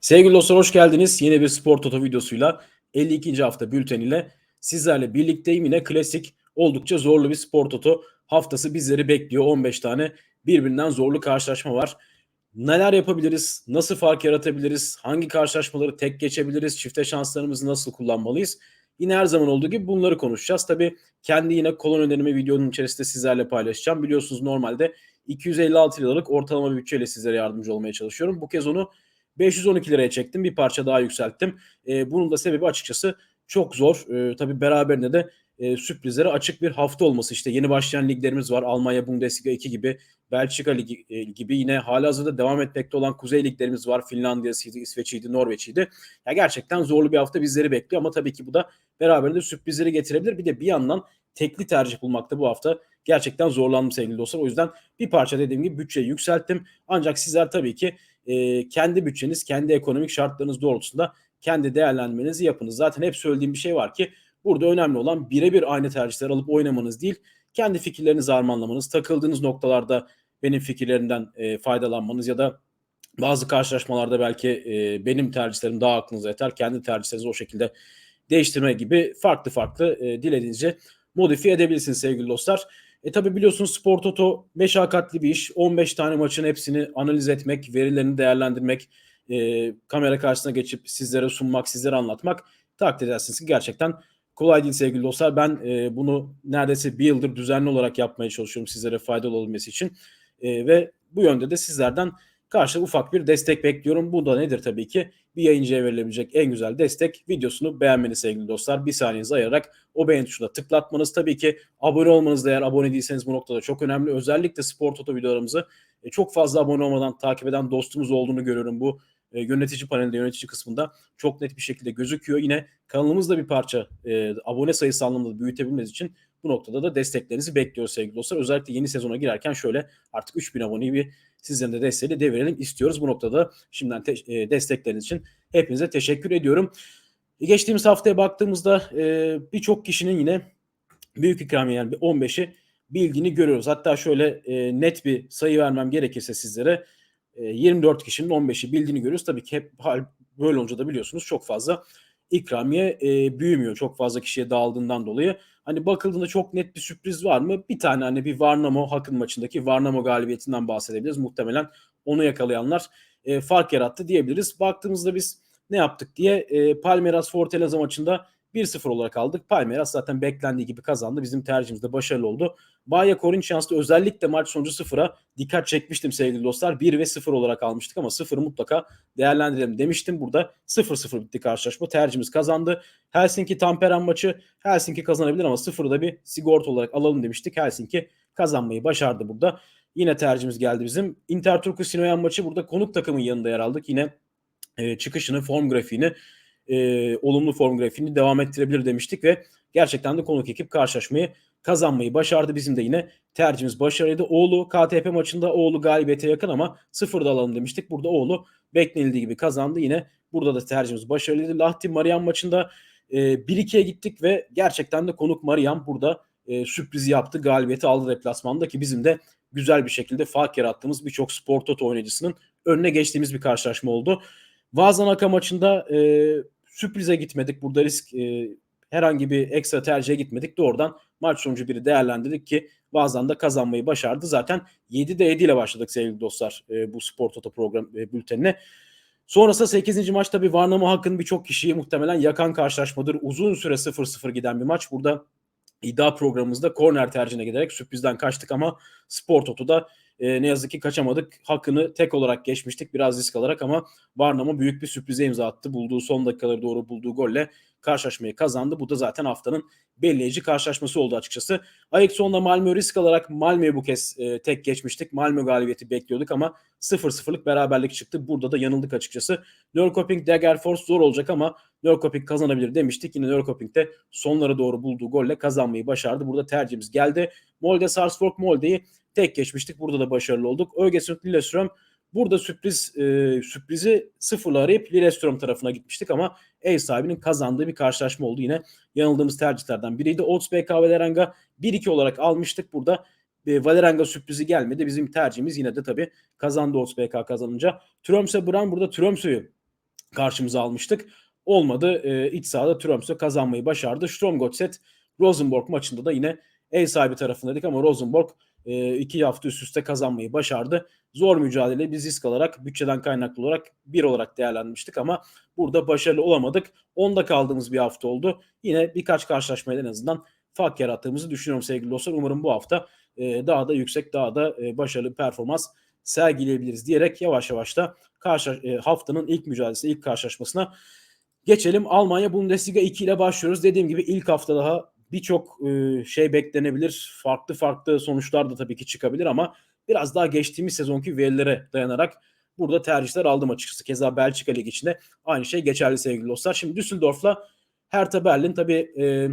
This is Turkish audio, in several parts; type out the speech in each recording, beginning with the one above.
Sevgili dostlar hoş geldiniz. Yine bir Spor Toto videosuyla 52. hafta bülteniyle sizlerle birlikteyim. Yine klasik oldukça zorlu bir Spor Toto haftası bizleri bekliyor. 15 tane birbirinden zorlu karşılaşma var. Neler yapabiliriz? Nasıl fark yaratabiliriz? Hangi karşılaşmaları tek geçebiliriz? Çifte şanslarımızı nasıl kullanmalıyız? Yine her zaman olduğu gibi bunları konuşacağız. Tabii kendi yine kolon önerimi videonun içerisinde sizlerle paylaşacağım. Biliyorsunuz normalde 256 liralık ortalama bütçeyle sizlere yardımcı olmaya çalışıyorum. Bu kez onu 512 liraya çektim. Bir parça daha yükselttim. E, bunun da sebebi açıkçası çok zor. E, tabii beraberinde de e, sürprizlere açık bir hafta olması. İşte yeni başlayan liglerimiz var. Almanya Bundesliga 2 gibi, Belçika Ligi e, gibi yine halihazırda devam etmekte olan kuzey liglerimiz var. Finlandiya'sıydı, İsveç'iydi, Norveç'iydi. Ya gerçekten zorlu bir hafta bizleri bekliyor ama tabii ki bu da beraberinde sürprizleri getirebilir. Bir de bir yandan tekli tercih bulmakta bu hafta gerçekten zorlandım sevgili dostlar. O yüzden bir parça dediğim gibi bütçeyi yükselttim. Ancak sizler tabii ki e, kendi bütçeniz, kendi ekonomik şartlarınız doğrultusunda kendi değerlendirmenizi yapınız. Zaten hep söylediğim bir şey var ki burada önemli olan birebir aynı tercihler alıp oynamanız değil, kendi fikirlerinizi harmanlamanız, takıldığınız noktalarda benim fikirlerimden e, faydalanmanız ya da bazı karşılaşmalarda belki e, benim tercihlerim daha aklınıza yeter. Kendi tercihlerinizi o şekilde değiştirme gibi farklı farklı e, dilediğinizce modifiye edebilirsiniz sevgili dostlar. E tabi biliyorsunuz Spor Toto meşakkatli bir iş. 15 tane maçın hepsini analiz etmek, verilerini değerlendirmek, e, kamera karşısına geçip sizlere sunmak, sizlere anlatmak takdir edersiniz ki gerçekten kolay değil sevgili dostlar. Ben e, bunu neredeyse bir yıldır düzenli olarak yapmaya çalışıyorum sizlere faydalı olması için. E, ve bu yönde de sizlerden karşı ufak bir destek bekliyorum. Bu da nedir tabii ki? Bir yayıncıya verilebilecek en güzel destek videosunu beğenmeniz sevgili dostlar. Bir saniyenizi ayırarak o beğen tuşuna tıklatmanız. Tabii ki abone olmanız da eğer abone değilseniz bu noktada çok önemli. Özellikle Spor Toto videolarımızı e, çok fazla abone olmadan takip eden dostumuz olduğunu görüyorum bu e, yönetici panelinde, yönetici kısmında çok net bir şekilde gözüküyor. Yine kanalımızda bir parça e, abone sayısı anlamında büyütebilmemiz için bu noktada da desteklerinizi bekliyoruz sevgili dostlar. Özellikle yeni sezona girerken şöyle artık 3000 aboneyi bir sizlerin de desteğiyle devirelim istiyoruz. Bu noktada şimdiden te- e, destekleriniz için hepinize teşekkür ediyorum. Geçtiğimiz haftaya baktığımızda e, birçok kişinin yine büyük ikramiye yani 15'i bildiğini görüyoruz. Hatta şöyle e, net bir sayı vermem gerekirse sizlere e, 24 kişinin 15'i bildiğini görüyoruz. Tabii ki hep böyle olunca da biliyorsunuz çok fazla ikramiye e, büyümüyor. Çok fazla kişiye dağıldığından dolayı. Hani bakıldığında çok net bir sürpriz var mı? Bir tane hani bir Varnamo Hakın maçındaki Varnamo galibiyetinden bahsedebiliriz. Muhtemelen onu yakalayanlar e, fark yarattı diyebiliriz. Baktığımızda biz ne yaptık diye e, Palmeiras Fortaleza maçında 1-0 olarak aldık. Palmeiras zaten beklendiği gibi kazandı. Bizim tercihimiz de başarılı oldu. Baya Corinthians'ta özellikle maç sonucu 0'a dikkat çekmiştim sevgili dostlar. 1 ve 0 olarak almıştık ama 0'ı mutlaka değerlendirelim demiştim. Burada 0-0 bitti karşılaşma. Tercihimiz kazandı. Helsinki Tampere maçı Helsinki kazanabilir ama 0'ı da bir sigorta olarak alalım demiştik. Helsinki kazanmayı başardı burada. Yine tercihimiz geldi bizim. Inter Turku Sinoyan maçı burada konuk takımın yanında yer aldık. Yine e, çıkışını, form grafiğini e, olumlu form grafiğini devam ettirebilir demiştik ve gerçekten de konuk ekip karşılaşmayı kazanmayı başardı. Bizim de yine tercihimiz başarılıydı. Oğlu KTP maçında Oğlu galibiyete yakın ama sıfırda alalım demiştik. Burada Oğlu beklenildiği gibi kazandı. Yine burada da tercihimiz başarılıydı. Lahti Mariam maçında e, 1-2'ye gittik ve gerçekten de konuk Mariam burada e, sürprizi yaptı. Galibiyeti aldı deplasmanda ki bizim de güzel bir şekilde fark yarattığımız birçok spor toto oynayıcısının önüne geçtiğimiz bir karşılaşma oldu. Vazanaka maçında e, sürprize gitmedik. Burada risk e, herhangi bir ekstra tercihe gitmedik. Doğrudan maç sonucu biri değerlendirdik ki bazen de kazanmayı başardı. Zaten 7'de 7 ile başladık sevgili dostlar e, bu Spor Toto program e, bültenine. Sonrasında 8. maç tabii Varnama Hakk'ın birçok kişiyi muhtemelen yakan karşılaşmadır. Uzun süre 0-0 giden bir maç. Burada iddia programımızda korner tercihine giderek sürprizden kaçtık ama Spor Toto'da e, ne yazık ki kaçamadık. Hakkını tek olarak geçmiştik biraz risk alarak ama Varnama büyük bir sürprize imza attı. Bulduğu son dakikaları doğru bulduğu golle karşılaşmayı kazandı. Bu da zaten haftanın belirleyici karşılaşması oldu açıkçası. Ayık sonunda Malmö risk alarak Malmö'ye bu kez e, tek geçmiştik. Malmö galibiyeti bekliyorduk ama 0-0'lık beraberlik çıktı. Burada da yanıldık açıkçası. Norrköping Degerfors zor olacak ama Norrköping kazanabilir demiştik. Yine Norrköping de sonlara doğru bulduğu golle kazanmayı başardı. Burada tercihimiz geldi. Molde Sarsborg Molde'yi tek geçmiştik. Burada da başarılı olduk. Ögesund Lillestrøm Burada sürpriz e, sürprizi sıfırla arayıp Lillestrøm tarafına gitmiştik ama ev sahibinin kazandığı bir karşılaşma oldu. Yine yanıldığımız tercihlerden biriydi. Ots BK Valeranga 1-2 olarak almıştık. Burada e, Valeranga sürprizi gelmedi. Bizim tercihimiz yine de tabii kazandı Ots BK kazanınca. Tromsø Bran burada Tromsø'yü karşımıza almıştık. Olmadı. E, iç sahada Tromsø kazanmayı başardı. Stromgotset Rosenborg maçında da yine ev sahibi tarafındaydık ama Rosenborg e, iki hafta üst üste kazanmayı başardı. Zor mücadele biz risk alarak bütçeden kaynaklı olarak bir olarak değerlendirmiştik ama burada başarılı olamadık. Onda kaldığımız bir hafta oldu. Yine birkaç karşılaşmaya en azından fark yarattığımızı düşünüyorum sevgili dostlar. Umarım bu hafta e, daha da yüksek, daha da e, başarılı performans sergileyebiliriz diyerek yavaş yavaş da karşı, e, haftanın ilk mücadelesi, ilk karşılaşmasına geçelim. Almanya Bundesliga 2 ile başlıyoruz. Dediğim gibi ilk hafta daha birçok e, şey beklenebilir. Farklı farklı sonuçlar da tabii ki çıkabilir ama biraz daha geçtiğimiz sezonki verilere dayanarak burada tercihler aldım açıkçası. Keza Belçika Ligi içinde aynı şey geçerli sevgili dostlar. Şimdi Düsseldorf'la Hertha Berlin tabii e,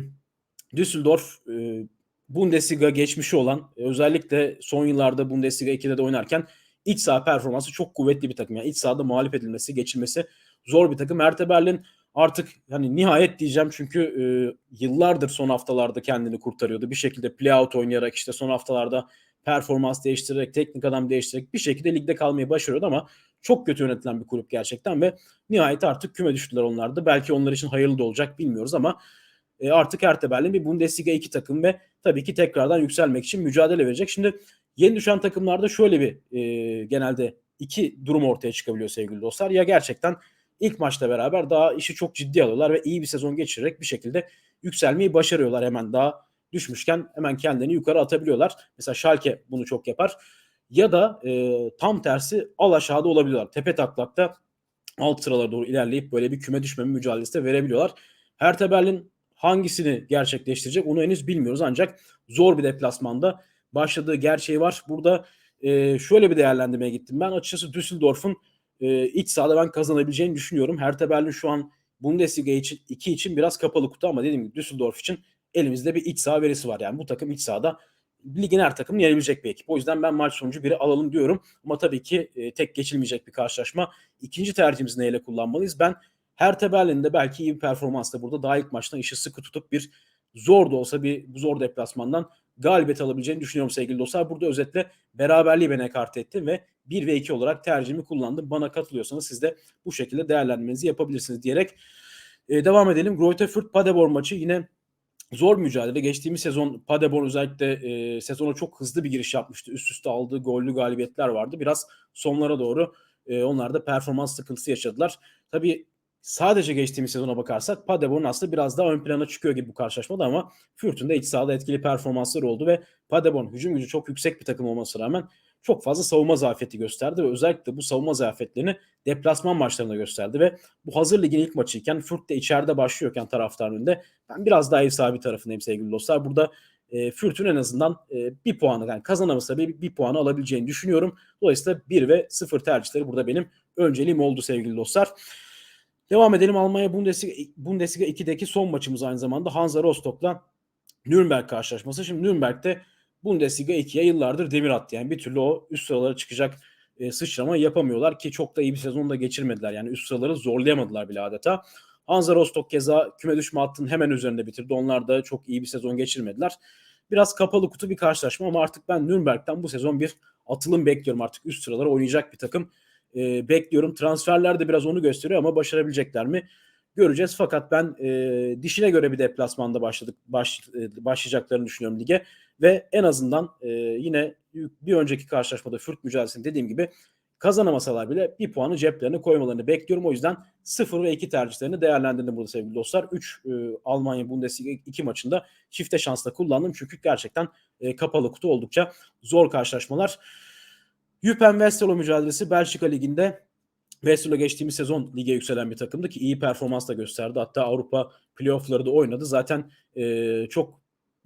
Düsseldorf e, Bundesliga geçmişi olan özellikle son yıllarda Bundesliga 2'de de oynarken iç saha performansı çok kuvvetli bir takım. Yani iç sahada mağlup edilmesi, geçilmesi zor bir takım. Hertha Berlin artık hani nihayet diyeceğim çünkü e, yıllardır son haftalarda kendini kurtarıyordu. Bir şekilde playout oynayarak işte son haftalarda performans değiştirerek, teknik adam değiştirerek bir şekilde ligde kalmayı başarıyordu ama çok kötü yönetilen bir kulüp gerçekten ve nihayet artık küme düştüler onlar da. Belki onlar için hayırlı da olacak bilmiyoruz ama e, artık Hertha Berlin bir Bundesliga 2 takım ve tabii ki tekrardan yükselmek için mücadele verecek. Şimdi yeni düşen takımlarda şöyle bir e, genelde iki durum ortaya çıkabiliyor sevgili dostlar. Ya gerçekten ilk maçla beraber daha işi çok ciddi alıyorlar ve iyi bir sezon geçirerek bir şekilde yükselmeyi başarıyorlar hemen daha düşmüşken hemen kendini yukarı atabiliyorlar. Mesela Schalke bunu çok yapar. Ya da e, tam tersi al aşağıda olabiliyorlar. Tepe taklakta alt sıralara doğru ilerleyip böyle bir küme düşmeme mücadelesi de verebiliyorlar. Hertha Berlin hangisini gerçekleştirecek onu henüz bilmiyoruz ancak zor bir deplasmanda başladığı gerçeği var. Burada e, şöyle bir değerlendirmeye gittim. Ben açıkçası Düsseldorf'un e, iç sahada ben kazanabileceğini düşünüyorum. Hertha Berlin şu an Bundesliga için 2 için biraz kapalı kutu ama dediğim gibi Düsseldorf için elimizde bir iç saha verisi var. Yani bu takım iç sahada ligin her takımını yenebilecek bir ekip. O yüzden ben maç sonucu biri alalım diyorum. Ama tabii ki e, tek geçilmeyecek bir karşılaşma. İkinci tercihimizi neyle kullanmalıyız? Ben Hertha Berlin'de belki iyi bir performansla burada daha ilk maçtan işi sıkı tutup bir zor da olsa bir zor deplasmandan galibiyet alabileceğini düşünüyorum sevgili dostlar. Burada özetle beraberliği beni ekart ettim ve 1 ve 2 olarak tercihimi kullandım. Bana katılıyorsanız siz de bu şekilde değerlendirmenizi yapabilirsiniz diyerek e, devam edelim. Greuther Fürth Paderborn maçı yine zor mücadele. Geçtiğimiz sezon Paderborn özellikle e, sezona çok hızlı bir giriş yapmıştı. Üst üste aldığı gollü galibiyetler vardı. Biraz sonlara doğru e, onlar da performans sıkıntısı yaşadılar. Tabii sadece geçtiğimiz sezona bakarsak Paderborn aslında biraz daha ön plana çıkıyor gibi bu karşılaşmada ama Fürth'ün de iç sahada etkili performansları oldu ve Paderborn hücum gücü çok yüksek bir takım olmasına rağmen çok fazla savunma zafiyeti gösterdi ve özellikle bu savunma zafiyetlerini deplasman maçlarında gösterdi ve bu hazır ligin ilk maçıyken Fürth de içeride başlıyorken taraftarın önünde ben biraz daha ev sahibi tarafındayım sevgili dostlar. Burada e, Fürth'ün en azından e, bir puanı yani kazanamasa bir, bir puanı alabileceğini düşünüyorum. Dolayısıyla 1 ve 0 tercihleri burada benim önceliğim oldu sevgili dostlar. Devam edelim Almanya Bundesliga, Bundesliga 2'deki son maçımız aynı zamanda Hansa Rostock'la Nürnberg karşılaşması. Şimdi Nürnberg'de Bundesliga 2'ye yıllardır demir attı. Yani bir türlü o üst sıralara çıkacak e, sıçrama yapamıyorlar ki çok da iyi bir sezon da geçirmediler. Yani üst sıraları zorlayamadılar bile adeta. Hansa Rostock keza küme düşme hattının hemen üzerinde bitirdi. Onlar da çok iyi bir sezon geçirmediler. Biraz kapalı kutu bir karşılaşma ama artık ben Nürnberg'den bu sezon bir atılım bekliyorum. Artık üst sıralara oynayacak bir takım e, bekliyorum. Transferler de biraz onu gösteriyor ama başarabilecekler mi? Göreceğiz. Fakat ben e, dişine göre bir deplasmanda başladık baş, e, başlayacaklarını düşünüyorum lige ve en azından e, yine bir önceki karşılaşmada Fürt mücadelesini dediğim gibi kazanamasalar bile bir puanı ceplerine koymalarını bekliyorum. O yüzden 0 ve 2 tercihlerini değerlendirdim burada sevgili dostlar. 3 e, Almanya Bundesliga 2 maçında çifte şansla kullandım. Çünkü gerçekten e, kapalı kutu oldukça zor karşılaşmalar. Yüpen Westerlo mücadelesi Belçika Ligi'nde Westerlo geçtiğimiz sezon lige yükselen bir takımdı ki iyi performans da gösterdi. Hatta Avrupa playoffları da oynadı. Zaten e, çok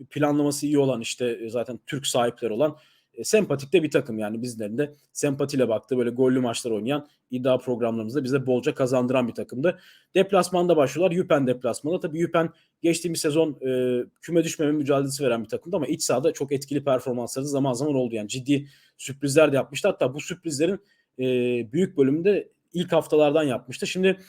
planlaması iyi olan işte zaten Türk sahipleri olan e, sempatik de bir takım yani bizlerin de sempatiyle baktı. Böyle gollü maçlar oynayan iddia programlarımızda bize bolca kazandıran bir takımdı. Deplasmanda başlıyorlar. Yüpen deplasmanda. Tabii Yüpen geçtiğimiz sezon e, küme düşmeme mücadelesi veren bir takımdı ama iç sahada çok etkili performansları zaman zaman oldu. Yani ciddi sürprizler de yapmıştı. Hatta bu sürprizlerin e, büyük bölümünde ilk haftalardan yapmıştı. Şimdi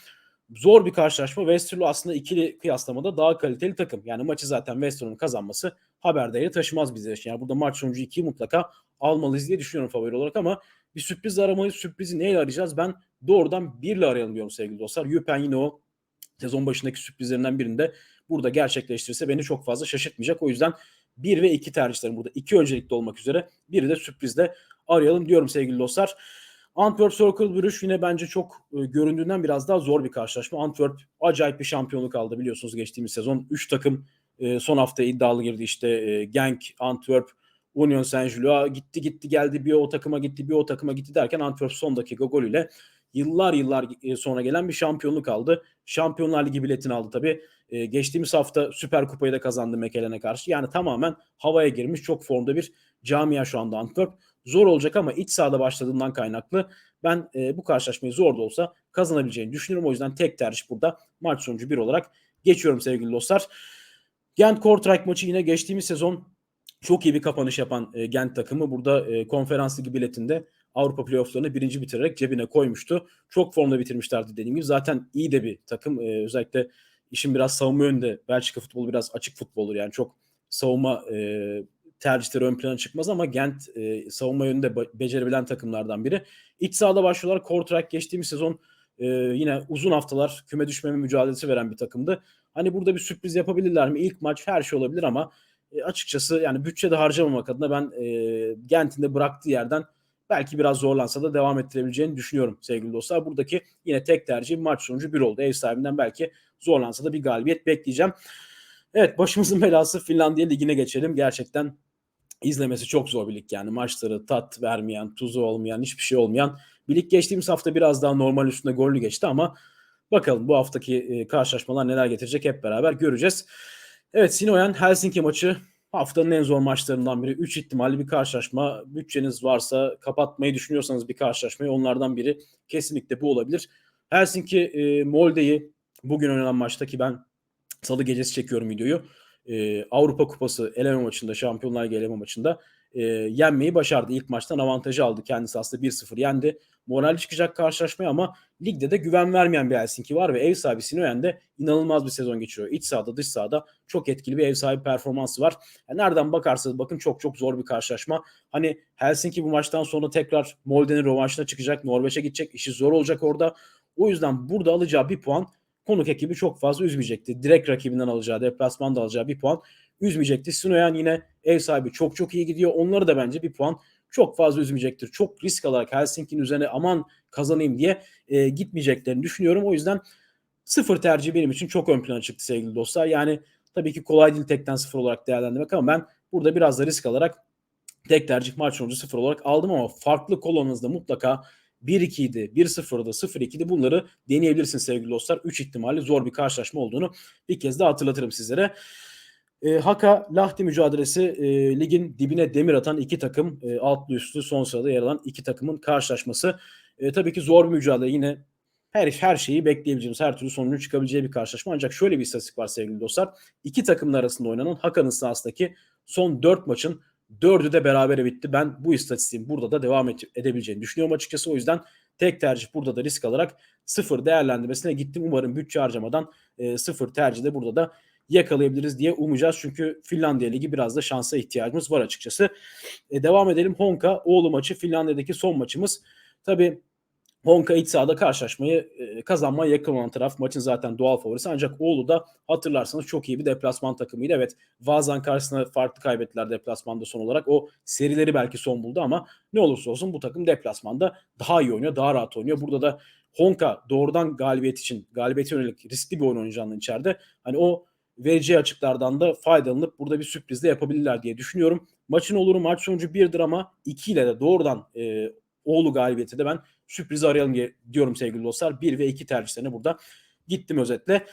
zor bir karşılaşma. Westerlo aslında ikili kıyaslamada daha kaliteli takım. Yani maçı zaten Westerlo'nun kazanması haber değeri taşımaz bizler için. Yani burada maç sonucu 2'yi mutlaka almalıyız diye düşünüyorum favori olarak ama bir sürpriz aramayız. Sürprizi neyle arayacağız? Ben doğrudan 1 ile arayalım diyorum sevgili dostlar. Yüpen yine o sezon başındaki sürprizlerinden birinde burada gerçekleştirirse beni çok fazla şaşırtmayacak. O yüzden 1 ve 2 tercihlerim burada. 2 öncelikli olmak üzere. Biri de sürprizde arayalım diyorum sevgili dostlar. Antwerp Circle Brugge yine bence çok e, göründüğünden biraz daha zor bir karşılaşma. Antwerp acayip bir şampiyonluk aldı biliyorsunuz geçtiğimiz sezon. 3 takım e, son hafta iddialı girdi işte e, Genk, Antwerp, Union Saint-Gilloise gitti gitti geldi bir o takıma gitti bir o takıma gitti derken Antwerp son dakika golüyle yıllar yıllar e, sonra gelen bir şampiyonluk aldı. Şampiyonlar Ligi biletini aldı tabii. E, geçtiğimiz hafta Süper Kupayı da kazandı Mekelen'e karşı. Yani tamamen havaya girmiş çok formda bir camia şu anda Antwerp. Zor olacak ama iç sahada başladığından kaynaklı ben e, bu karşılaşmayı zor da olsa kazanabileceğini düşünüyorum. O yüzden tek tercih burada maç sonucu bir olarak geçiyorum sevgili dostlar. Gent Kortrijk maçı yine geçtiğimiz sezon çok iyi bir kapanış yapan e, Gent takımı burada e, konferans ligi biletinde Avrupa playofflarını birinci bitirerek cebine koymuştu. Çok formda bitirmişlerdi dediğim gibi. Zaten iyi de bir takım. E, özellikle işin biraz savunma yönünde. Belçika futbolu biraz açık futboldur. Yani çok savunma e, tercihleri ön plana çıkmaz ama Gent e, savunma yönünde becerebilen takımlardan biri. İç sahada başlıyorlar. Kortrak geçtiğimiz sezon e, yine uzun haftalar küme düşmeme mücadelesi veren bir takımdı. Hani burada bir sürpriz yapabilirler mi? İlk maç her şey olabilir ama e, açıkçası yani bütçede harcamamak adına ben e, Gent'in de bıraktığı yerden belki biraz zorlansa da devam ettirebileceğini düşünüyorum sevgili dostlar. Buradaki yine tek tercih maç sonucu bir oldu. Ev sahibinden belki zorlansa da bir galibiyet bekleyeceğim. Evet başımızın belası Finlandiya Ligi'ne geçelim. Gerçekten izlemesi çok zor bir lig yani. Maçları tat vermeyen, tuzu olmayan, hiçbir şey olmayan. Bir lig geçtiğimiz hafta biraz daha normal üstünde gollü geçti ama bakalım bu haftaki e, karşılaşmalar neler getirecek hep beraber göreceğiz. Evet Sinoyan Helsinki maçı haftanın en zor maçlarından biri. 3 ihtimalli bir karşılaşma. Bütçeniz varsa kapatmayı düşünüyorsanız bir karşılaşmayı onlardan biri kesinlikle bu olabilir. Helsinki e, Molde'yi bugün oynanan maçtaki ben salı gecesi çekiyorum videoyu. E, Avrupa Kupası eleme maçında, Şampiyonlar Ligi eleme maçında e, yenmeyi başardı. İlk maçtan avantajı aldı. Kendisi aslında 1-0 yendi. Moral çıkacak karşılaşmaya ama ligde de güven vermeyen bir Helsinki var ve ev sahibi Sinoyen de inanılmaz bir sezon geçiriyor. İç sahada dış sahada çok etkili bir ev sahibi performansı var. Yani nereden bakarsanız bakın çok çok zor bir karşılaşma. Hani Helsinki bu maçtan sonra tekrar Molde'nin rövanşına çıkacak. Norveç'e gidecek. İşi zor olacak orada. O yüzden burada alacağı bir puan konuk ekibi çok fazla üzmeyecekti. Direkt rakibinden alacağı, deplasmanda alacağı bir puan üzmeyecekti. Sinoyan yine ev sahibi çok çok iyi gidiyor. Onları da bence bir puan çok fazla üzmeyecektir. Çok risk alarak Helsinki'nin üzerine aman kazanayım diye e, gitmeyeceklerini düşünüyorum. O yüzden sıfır tercih benim için çok ön plana çıktı sevgili dostlar. Yani tabii ki kolay değil tekten sıfır olarak değerlendirmek ama ben burada biraz da risk alarak tek tercih maç sonucu sıfır olarak aldım ama farklı kolonunuzda mutlaka 1-2 idi, 1-0'da, 0-2'di bunları deneyebilirsiniz sevgili dostlar. 3 ihtimali zor bir karşılaşma olduğunu bir kez daha hatırlatırım sizlere. E, Haka Lahti mücadelesi e, ligin dibine demir atan iki takım e, altlı üstü son sırada yer alan iki takımın karşılaşması. E, tabii ki zor bir mücadele yine her her şeyi bekleyebileceğimiz her türlü sonucu çıkabileceği bir karşılaşma. Ancak şöyle bir istatistik var sevgili dostlar. İki takımın arasında oynanan Haka'nın sahasındaki son dört maçın dördü de berabere bitti. Ben bu istatistiğin burada da devam edebileceğini düşünüyorum açıkçası. O yüzden tek tercih burada da risk alarak sıfır değerlendirmesine gittim. Umarım bütçe harcamadan e, sıfır tercihde burada da yakalayabiliriz diye umacağız. Çünkü Finlandiya Ligi biraz da şansa ihtiyacımız var açıkçası. E, devam edelim. Honka Oğlu maçı Finlandiya'daki son maçımız. Tabii Honka iç sahada karşılaşmayı e, kazanmaya yakın olan taraf maçın zaten doğal favorisi. Ancak Oğlu da hatırlarsanız çok iyi bir deplasman takımıydı. Evet Vazan karşısında farklı kaybettiler deplasmanda son olarak. O serileri belki son buldu ama ne olursa olsun bu takım deplasmanda daha iyi oynuyor, daha rahat oynuyor. Burada da Honka doğrudan galibiyet için, galibiyete yönelik riskli bir oyun oynayacağını içeride. Hani o vereceği açıklardan da faydalanıp burada bir sürpriz de yapabilirler diye düşünüyorum. Maçın oluru maç sonucu birdir ama 2 ile de doğrudan e, Oğlu galibiyeti de ben sürpriz arayalım diye diyorum sevgili dostlar. 1 ve 2 tercihlerine burada gittim özetle.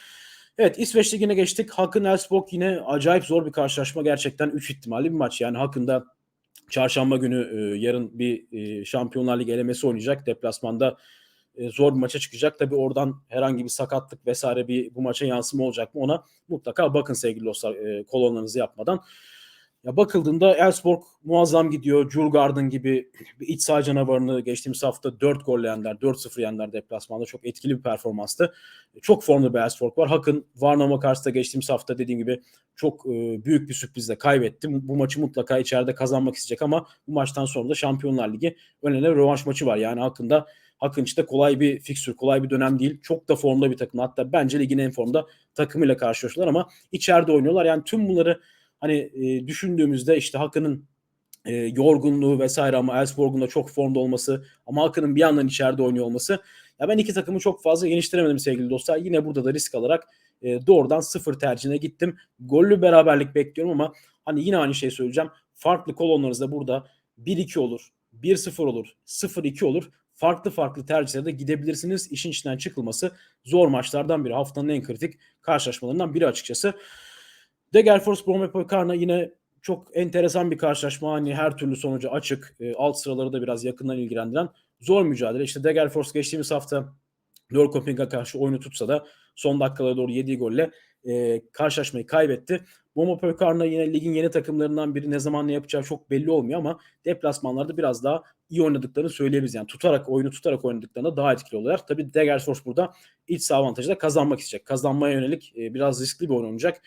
Evet İsveç Ligi'ne geçtik. Hakın Elfsborg yine acayip zor bir karşılaşma. Gerçekten 3 ihtimalli bir maç. Yani Hakın'da çarşamba günü e, yarın bir e, Şampiyonlar Ligi elemesi oynayacak. Deplasmanda e, zor bir maça çıkacak. Tabii oradan herhangi bir sakatlık vesaire bir bu maça yansıma olacak mı ona mutlaka bakın sevgili dostlar e, kolonlarınızı yapmadan. Ya bakıldığında Elfsborg muazzam gidiyor. Djurgården gibi bir iç saha canavarını geçtiğimiz hafta 4 gol yendiler. 4-0 yendiler deplasmanda. Çok etkili bir performanstı. Çok formda bir Elfsborg var. Hakın Varnam'a karşı da geçtiğimiz hafta dediğim gibi çok e, büyük bir sürprizle kaybetti. Bu maçı mutlaka içeride kazanmak isteyecek ama bu maçtan sonra da Şampiyonlar Ligi önüne rövanş maçı var. Yani hakkında Akınç da kolay bir fikstür, kolay bir dönem değil. Çok da formda bir takım. Hatta bence ligin en formda takımıyla karşılaşıyorlar ama içeride oynuyorlar. Yani tüm bunları hani e, düşündüğümüzde işte Hakan'ın e, yorgunluğu vesaire ama Elfsborg'un da çok formda olması ama Hakan'ın bir yandan içeride oynuyor olması. Ya ben iki takımı çok fazla geliştiremedim sevgili dostlar. Yine burada da risk alarak e, doğrudan sıfır tercihine gittim. Gollü beraberlik bekliyorum ama hani yine aynı şey söyleyeceğim. Farklı kolonlarınızda burada 1-2 olur, 1-0 olur, 0-2 olur. Farklı farklı tercihlere de gidebilirsiniz. İşin içinden çıkılması zor maçlardan biri. Haftanın en kritik karşılaşmalarından biri açıkçası. Degerfors Brommepoy yine çok enteresan bir karşılaşma. Hani her türlü sonucu açık. E, alt sıraları da biraz yakından ilgilendiren zor mücadele. İşte Degerfors geçtiğimiz hafta Norrköping'e karşı oyunu tutsa da son dakikalara doğru yediği golle e, karşılaşmayı kaybetti. Momo Pökarna yine ligin yeni takımlarından biri ne zaman ne yapacağı çok belli olmuyor ama deplasmanlarda biraz daha iyi oynadıklarını söyleyebiliriz. Yani tutarak oyunu tutarak oynadıklarında daha etkili oluyorlar. Tabii Degerfors burada iç saha avantajı da kazanmak isteyecek. Kazanmaya yönelik e, biraz riskli bir oyun olacak.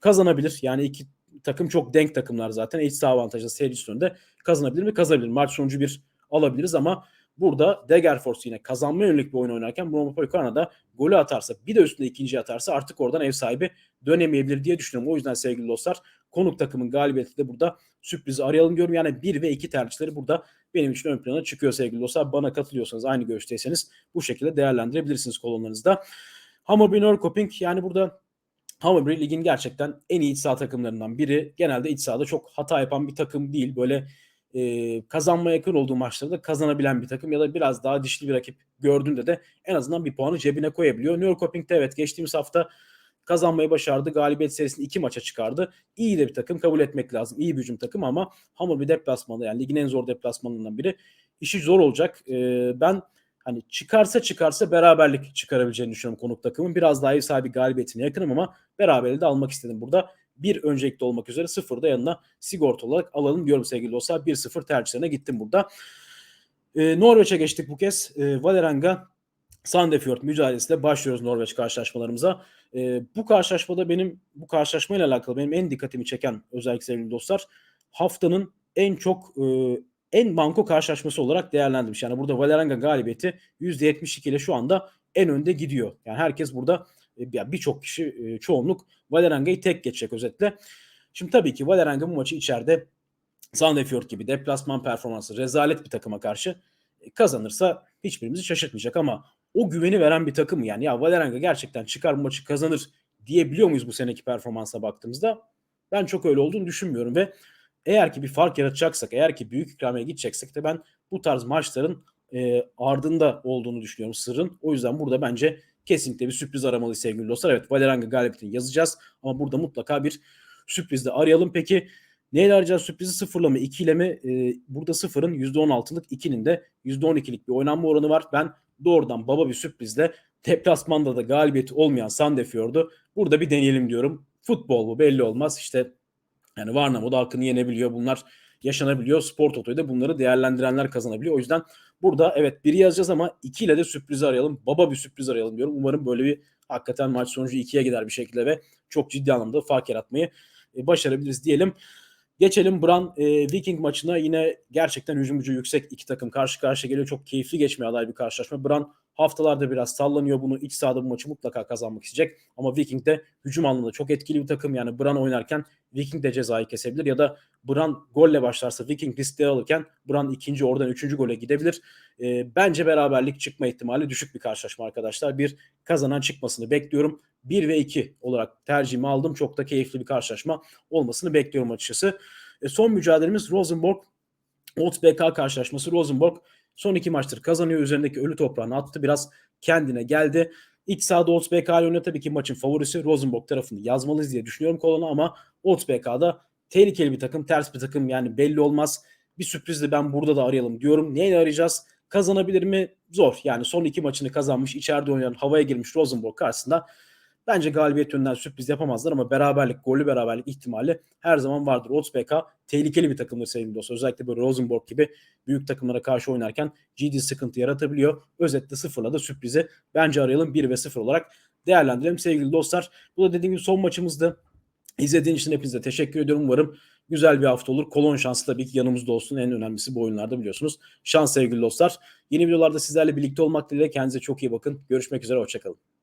Kazanabilir. Yani iki takım çok denk takımlar zaten. İç saha avantajı seyirci önünde kazanabilir mi? Kazanabilir. Maç sonucu bir alabiliriz ama burada Degerfors yine kazanma yönelik bir oyun oynarken Bruno Poicana'da golü atarsa bir de üstünde ikinci atarsa artık oradan ev sahibi dönemeyebilir diye düşünüyorum. O yüzden sevgili dostlar konuk takımın galibiyeti de burada sürprizi arayalım diyorum. Yani 1 ve 2 tercihleri burada benim için ön plana çıkıyor sevgili dostlar. Bana katılıyorsanız aynı görüşteyseniz bu şekilde değerlendirebilirsiniz kolonlarınızda. Hammarby Norrköping yani burada Hammarby ligin gerçekten en iyi iç saha takımlarından biri. Genelde iç sahada çok hata yapan bir takım değil. Böyle e, kazanmaya yakın olduğu maçlarda kazanabilen bir takım ya da biraz daha dişli bir rakip gördüğünde de en azından bir puanı cebine koyabiliyor. Norrköping'de evet geçtiğimiz hafta kazanmayı başardı. Galibiyet serisini iki maça çıkardı. İyi de bir takım kabul etmek lazım. İyi bir hücum takım ama Hammarby deplasmanı yani ligin en zor deplasmanlarından biri. İşi zor olacak. E, ben hani çıkarsa çıkarsa beraberlik çıkarabileceğini düşünüyorum konuk takımın. Biraz daha ev sahibi galibiyetine yakınım ama beraberliği de almak istedim burada. Bir öncelikli olmak üzere sıfırda yanına sigorta olarak alalım diyorum sevgili dostlar. 1-0 tercihlerine gittim burada. Ee, Norveç'e geçtik bu kez. Ee, Valeranga Sandefjord mücadelesiyle başlıyoruz Norveç karşılaşmalarımıza. Ee, bu karşılaşmada benim bu karşılaşmayla alakalı benim en dikkatimi çeken özellikle sevgili dostlar haftanın en çok e, en banko karşılaşması olarak değerlendirmiş. Yani burada Valeranga galibiyeti %72 ile şu anda en önde gidiyor. Yani herkes burada e, birçok kişi e, çoğunluk Valeranga'yı tek geçecek özetle. Şimdi tabii ki Valeranga bu maçı içeride Sandefjord gibi deplasman performansı rezalet bir takıma karşı e, kazanırsa hiçbirimizi şaşırtmayacak ama o güveni veren bir takım yani ya Valeranga gerçekten çıkar bu maçı kazanır diyebiliyor muyuz bu seneki performansa baktığımızda? Ben çok öyle olduğunu düşünmüyorum ve eğer ki bir fark yaratacaksak, eğer ki büyük ikramiye gideceksek de ben bu tarz maçların e, ardında olduğunu düşünüyorum sırrın. O yüzden burada bence kesinlikle bir sürpriz aramalı sevgili dostlar. Evet Valeranga galibiyetini yazacağız ama burada mutlaka bir sürpriz de arayalım. Peki neyle arayacağız sürprizi? Sıfırla mı? ikiyle mi? Ee, burada sıfırın %16'lık, ikinin de %12'lik bir oynanma oranı var. Ben doğrudan baba bir sürprizle deplasmanda da galibiyeti olmayan Sandefjord'u burada bir deneyelim diyorum. Futbol bu belli olmaz. İşte yani Varnamo da hakkını yenebiliyor. Bunlar yaşanabiliyor. Spor Toto'yu da bunları değerlendirenler kazanabiliyor. O yüzden burada evet biri yazacağız ama iki ile de sürpriz arayalım. Baba bir sürpriz arayalım diyorum. Umarım böyle bir hakikaten maç sonucu ikiye gider bir şekilde ve çok ciddi anlamda fark yaratmayı e, başarabiliriz diyelim. Geçelim Bran e, Viking maçına yine gerçekten hücumcu yüksek iki takım karşı karşıya geliyor. Çok keyifli geçmeye aday bir karşılaşma. Bran haftalarda biraz sallanıyor bunu. iç sahada bu maçı mutlaka kazanmak isteyecek. Ama Viking de hücum anlamında çok etkili bir takım. Yani Bran oynarken Viking de cezayı kesebilir ya da Bran golle başlarsa Viking riskleri alırken Bran ikinci oradan üçüncü gole gidebilir. E, bence beraberlik çıkma ihtimali düşük bir karşılaşma arkadaşlar. Bir kazanan çıkmasını bekliyorum. 1 ve 2 olarak tercihimi aldım. Çok da keyifli bir karşılaşma olmasını bekliyorum açıkçası. E, son mücadelemiz Rosenborg Olt BK karşılaşması. Rosenborg son iki maçtır kazanıyor. Üzerindeki ölü toprağını attı. Biraz kendine geldi. İç sahada Ots BK ile tabii ki maçın favorisi Rosenborg tarafını yazmalıyız diye düşünüyorum kolona ama Ots BK'da tehlikeli bir takım, ters bir takım yani belli olmaz. Bir sürpriz de ben burada da arayalım diyorum. Neyle arayacağız? Kazanabilir mi? Zor. Yani son iki maçını kazanmış, içeride oynayan, havaya girmiş Rosenborg karşısında Bence galibiyet yönünden sürpriz yapamazlar ama beraberlik, gollü beraberlik ihtimali her zaman vardır. Otspk tehlikeli bir takımdır sevgili dostlar. Özellikle böyle Rosenborg gibi büyük takımlara karşı oynarken ciddi sıkıntı yaratabiliyor. Özetle sıfırla da sürprizi bence arayalım 1 ve 0 olarak değerlendirelim sevgili dostlar. Bu da dediğim gibi son maçımızdı. İzlediğiniz için hepinize teşekkür ediyorum. Umarım güzel bir hafta olur. Kolon şansı tabii ki yanımızda olsun. En önemlisi bu oyunlarda biliyorsunuz. Şans sevgili dostlar. Yeni videolarda sizlerle birlikte olmak dileğiyle kendinize çok iyi bakın. Görüşmek üzere. Hoşçakalın.